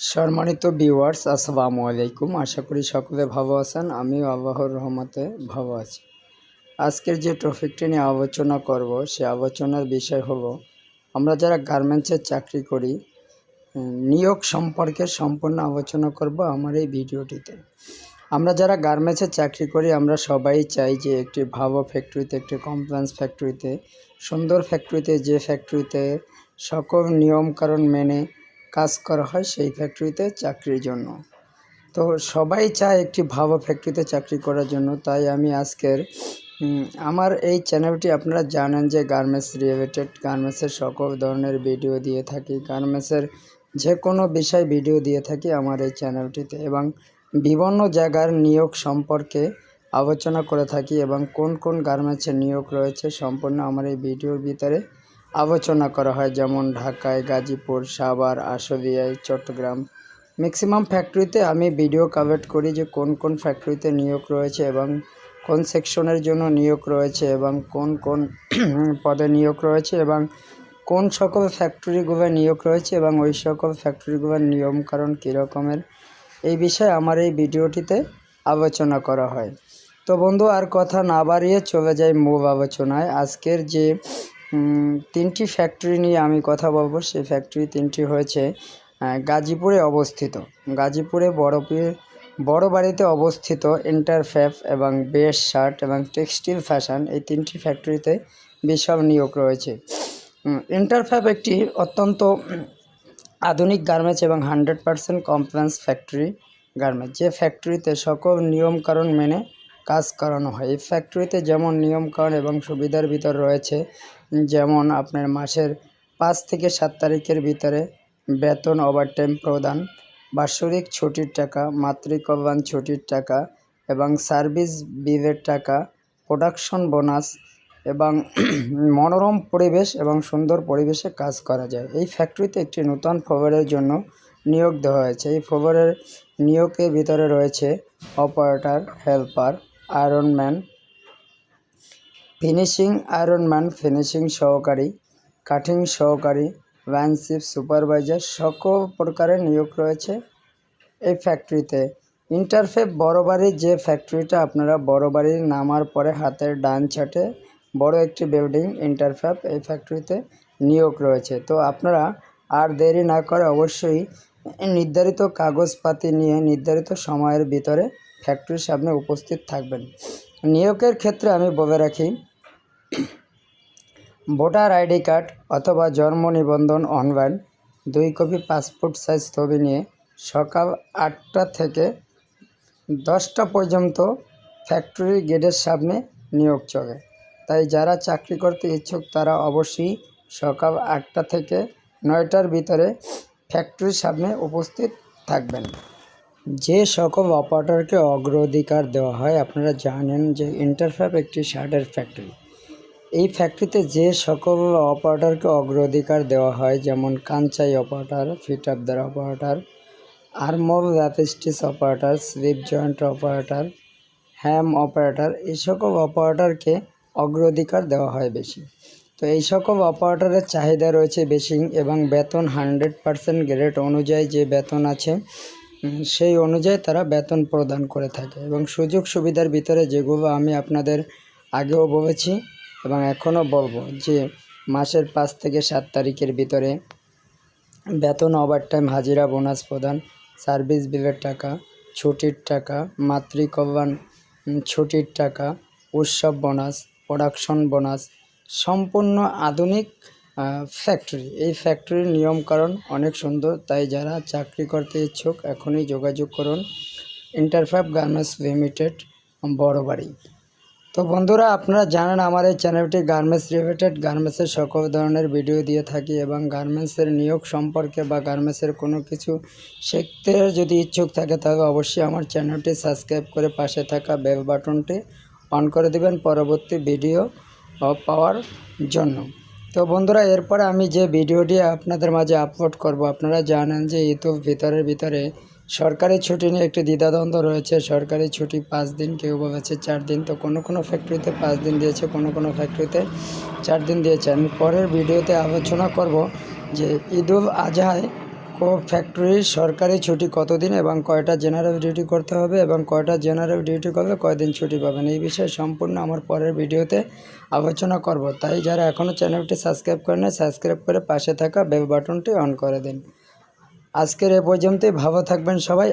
সম্মানিত ভিউয়ার্স আসসালামু আলাইকুম। আশা করি সকলে ভালো আছেন, আমিও আল্লাহর রহমতে ভালো আছি। আজকের যে টপিকটি নিয়ে আলোচনা করব, সে আলোচনার বিষয় হলো, আমরা যারা গার্মেন্টসে চাকরি করি নিয়োগ সম্পর্কে সম্পূর্ণ আলোচনা করব আমার এই ভিডিওটিতে। আমরা যারা গার্মেন্টসে চাকরি করি, আমরা সবাই চাই যে একটি ভালো ফ্যাক্টরিতে একটি কমপ্লেন্স ফ্যাক্টরিতে সুন্দর ফ্যাক্টরিতে যে ফ্যাক্টরিতে সকল নিয়মকানুন মেনে কাজ করা হয় সেই ফ্যাক্টরিতে চাকরির জন্য। তো সবাই চায় একটি ভালো ফ্যাক্টরিতে চাকরি করার জন্য। তাই আমি আজকের আমার এই চ্যানেলটি আপনারা জানেন যে গার্মেন্টস রিলেটেড গার্মেন্টসের সকল ধরনের ভিডিও দিয়ে থাকি। গার্মেন্টসের যে কোনো বিষয় ভিডিও দিয়ে থাকি আমার এই চ্যানেলটিতে এবং বিভিন্ন জায়গার নিয়োগ সম্পর্কে আলোচনা করে থাকি এবং কোন কোন গার্মেন্টসের নিয়োগ রয়েছে সম্পূর্ণ আমার এই ভিডিওর ভিতরে আলোচনা করা হয়, যেমন ঢাকায়, গাজীপুর, সাভার আশুলিয়ায় চট্টগ্রাম। ম্যাক্সিমাম ফ্যাক্টরিতে আমি ভিডিও কাভার করি যে কোন কোন ফ্যাক্টরিতে নিয়োগ রয়েছে এবং কোন সেকশনের জন্য নিয়োগ রয়েছে এবং কোন কোন পদে নিয়োগ রয়েছে এবং কোন সকল ফ্যাক্টরিগুলো নিয়োগ রয়েছে এবং ওই সকল ফ্যাক্টরিগুলোর নিয়মকানুন কীরকমের এই বিষয়ে আমার এই ভিডিওটিতে আলোচনা করা হয়। তো বন্ধু, আর কথা না বাড়িয়ে চলে যাই মূল আলোচনায়। আজকের যে তিনটি ফ্যাক্টরি নিয়ে আমি কথা বলব। সেই ফ্যাক্টরি তিনটি হয়েছে গাজীপুরে অবস্থিত। গাজীপুরে বড়পি বড় বাড়িতে অবস্থিত ইন্টারফ্যাপ এবং বেশ শার্ট এবং টেক্সটাইল ফ্যাশন এই তিনটি ফ্যাক্টরিতে বিশাল নিয়োগ রয়েছে। ইন্টারফ্যাপ একটি অত্যন্ত আধুনিক গার্মেন্টস এবং hundred percent compliance factory garments যে ফ্যাক্টরিতে সকল নিয়মকানুন মেনে কাজ করানো হয়। এই ফ্যাক্টরিতে যেমন নিয়মকানুন এবং সুবিধার ভিতর রয়েছে যেমন আপনার মাসের পাঁচ থেকে সাত তারিখের ভিতরে বেতন ওভারটাইম প্রদান, বাৎসরিক ছুটির টাকা, মাতৃকল্যাণ ছুটির টাকা এবং সার্ভিস বিলের টাকা প্রোডাকশন বোনাস এবং মনোরম পরিবেশ এবং সুন্দর পরিবেশে কাজ করা যায়। এই ফ্যাক্টরিতে একটি নূতন ফ্লোরের জন্য নিয়োগ দেওয়া হয়েছে। এই ফ্লোরের নিয়োগের ভিতরে রয়েছে operator helper ironman finishing ironman finishing সহকারী কাটিং সহকারী ল্যান্ডশিপ সুপারভাইজার সকল প্রকারের নিয়োগ রয়েছে এই ফ্যাক্টরিতে ইন্টারফেপ বড় বাড়ির যে ফ্যাক্টরিটা আপনারা বড় বাড়ির নামার পরে হাতের ডান ছাটে বড় একটি বিল্ডিং ইন্টারফ্যাপ এই ফ্যাক্টরিতে নিয়োগ রয়েছে। তো আপনারা আর দেরি না করে অবশ্যই নির্ধারিত কাগজপাতি নিয়ে নির্ধারিত সময়ের ভিতরে ফ্যাক্টরির সামনে উপস্থিত থাকবেন। নিয়োগের ক্ষেত্রে আমি বলে রাখি ভোটার আইডি কার্ড অথবা জন্ম নিবন্ধন অনলাইন, দুই কপি পাসপোর্ট সাইজ ছবি নিয়ে সকাল আটটা থেকে দশটা পর্যন্ত ফ্যাক্টরি গেটের সামনে নিয়োগ চলে। তাই যারা চাকরি করতে ইচ্ছুক, তারা অবশ্যই সকাল আটটা থেকে নয়টার ভিতরে ফ্যাক্টরির সামনে উপস্থিত থাকবেন। যে সকল অপারেটরকে অগ্রাধিকার দেওয়া হয়, আপনারা জানেন যে ইন্টারফ্যাপ একটি শার্টের ফ্যাক্টরি। এই ফ্যাক্টরিতে যে সকল অপারেটরকে অগ্রাধিকার দেওয়া হয়, যেমন কাঞ্চাই অপারেটর ফিট আপদার অপারেটর আর্মল ল্যাপিস্টিস operator slip joint operator hem operator এই সকল অপারেটরকে অগ্রাধিকার দেওয়া হয় বেশি। তো এই সকল অপারেটরের চাহিদা রয়েছে বেশি এবং বেতন হান্ড্রেড পারসেন্ট গ্রেড অনুযায়ী যে বেতন আছে সেই অনুযায়ী তারা বেতন প্রদান করে থাকে। এবং সুযোগ সুবিধার ভিতরে যেগুলো আমি আপনাদের আগেও বলেছি এবং এখনও বলব যে মাসের পাঁচ থেকে সাত তারিখের ভিতরে বেতন ওভারটাইম হাজিরা, বোনাস প্রদান সার্ভিস বিলের টাকা, ছুটির টাকা মাতৃকল্যাণ ছুটির টাকা, উৎসব বোনাস প্রোডাকশন বোনাস, সম্পূর্ণ আধুনিক ফ্যাক্টরি এই ফ্যাক্টরির নিয়মকানুন অনেক সুন্দর। তাই যারা চাকরি করতে ইচ্ছুক, এখনই যোগাযোগ করুন। ইন্টারফ্যাপ গার্মেন্টস লিমিটেড বড় বাড়ি তো বন্ধুরা, আপনারা জানেন আমার এই চ্যানেলটি গার্মেন্টস রিলেটেড। গার্মেন্টসের সকল ধরনের ভিডিও দিয়ে থাকি এবং গার্মেন্টসের নিয়োগ সম্পর্কে বা গার্মেন্টসের কোনো কিছু শিখতে যদি ইচ্ছুক থাকে, তাহলে অবশ্যই আমার চ্যানেলটি সাবস্ক্রাইব করে পাশে থাকা বেল বাটনটি অন করে দেবেন পরবর্তী ভিডিও পাওয়ার জন্য। তো বন্ধুরা, এরপরে আমি যে ভিডিওটি আপনাদের মাঝে আপলোড করব, আপনারা জানেন যে ইউটিউব ভিতরের ভিতরে সরকারি ছুটি নিয়ে একটি দ্বিধাদ্বন্দ্ব রয়েছে। সরকারি ছুটি পাঁচ দিন, কেউ বলেছে চার দিন। তো কোনো কোনো ফ্যাক্টরিতে পাঁচ দিন দিয়েছে, কোনো কোনো ফ্যাক্টরিতে চার দিন দিয়েছে। আমি পরের ভিডিওতে আলোচনা করব যে ঈদুল আজহায় কো ফ্যাক্টরির সরকারি ছুটি কতদিন এবং কয়টা জেনারেল ডিউটি করতে হবে এবং কয়টা জেনারেল ডিউটি করলে কয়দিন ছুটি পাবেন। এই বিষয়ে সম্পূর্ণ আমার পরের ভিডিওতে আলোচনা করব। তাই যারা এখনও চ্যানেলটি সাবস্ক্রাইব করেন সাবস্ক্রাইব করে পাশে থাকা বেল বাটনটি অন করে দিন। আজকের এ পর্যন্তই ভালো থাকবেন সবাই।